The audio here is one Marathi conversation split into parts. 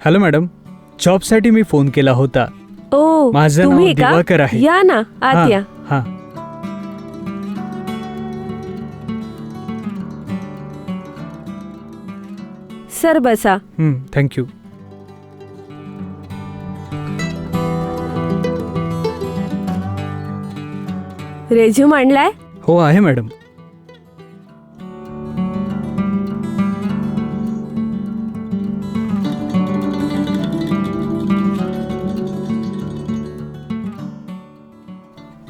हॅलो मॅडम जॉबसाठी मी फोन केला होता. ओ माझं नाव तुम्ही का? दिवाकर आहे. या ना आत हां, या. हां. सर बसा. थँक्यू रेझ्युम आणलाय? हो आहे मॅडम.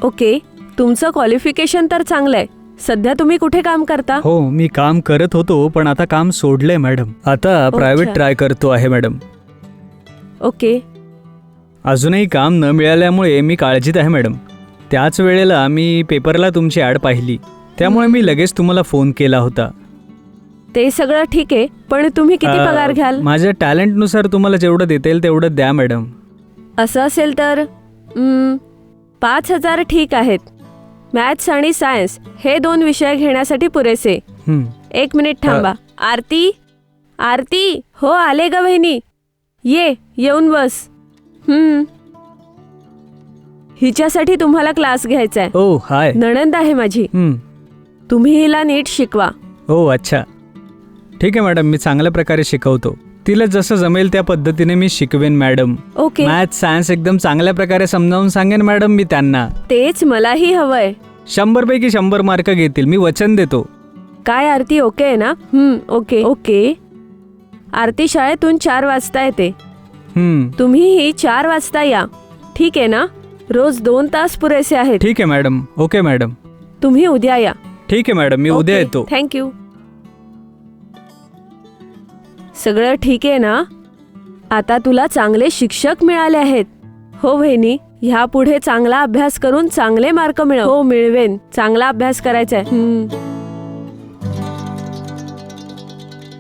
ओके तुमचं क्वालिफिकेशन तर चांगलं आहे सध्या तुम्ही कुठे काम करता? हो मी काम करत होतो पण आता काम सोडलंय मॅडम. आता प्रायव्हेट ट्राय करतो आहे मॅडम. ओके. अजूनही काम न मिळाल्यामुळे मी काळजीत आहे मॅडम. त्याच वेळेला मी पेपरला तुमची ॲड पाहिली. त्यामुळे मी लगेच तुम्हाला फोन केला होता. ते सगळं ठीक आहे पण तुम्ही किती पगार घ्याल? माझ्या टॅलेंटनुसार तुम्हाला जेवढं देता येईल तेवढं द्या मॅडम. असं असेल तर हम्म, पाच हजार ठीक आहेत. मॅथ्स आणि सायन्स हे दोन विषय घेण्यासाठी पुरेसे. हं. एक मिनिट थांबा. आरती? आरती? हो आले ग बहिणी ये येऊन बस. हम्म. हिच्यासाठी तुम्हाला क्लास घ्यायचा आहे ओ हाय. नणंद आहे माझी. हं. तुम्ही हिला नीट शिकवा. ओ अच्छा. ठीक आहे मॅडम मी चांगल्या प्रकारे शिकवतो. तिला जसं जमेल त्या पद्धतीने मी शिकवेन मॅडम. ओके. मॅथ सायन्स एकदम चांगल्या प्रकारे समजावून सांगेन मॅडम मी त्यांना. तेच मलाही हवंय. शंभर पैकी शंभर मार्क घेतील मी वचन देतो. काय आरती ओके आहे ना? हम्म ओके ओके. आरती शाळेतून चार वाजता येते. हं. तुम्हीही चार वाजता या. ठीक आहे ना? रोज दोन तास पुरेसे आहेत. ठीक आहे मॅडम. Okay madam. तुम्ही उद्या या. ठीक आहे मॅडम. मी उद्या येतो. थँक्यू सगळं ठीक आहे ना? आता तुला चांगले शिक्षक मिळाले आहेत. हो बहिणी ह्या पुढे चांगला अभ्यास करून चांगले मार्क मिळव. हो मिळवेन. चांगला अभ्यास करायचा आहे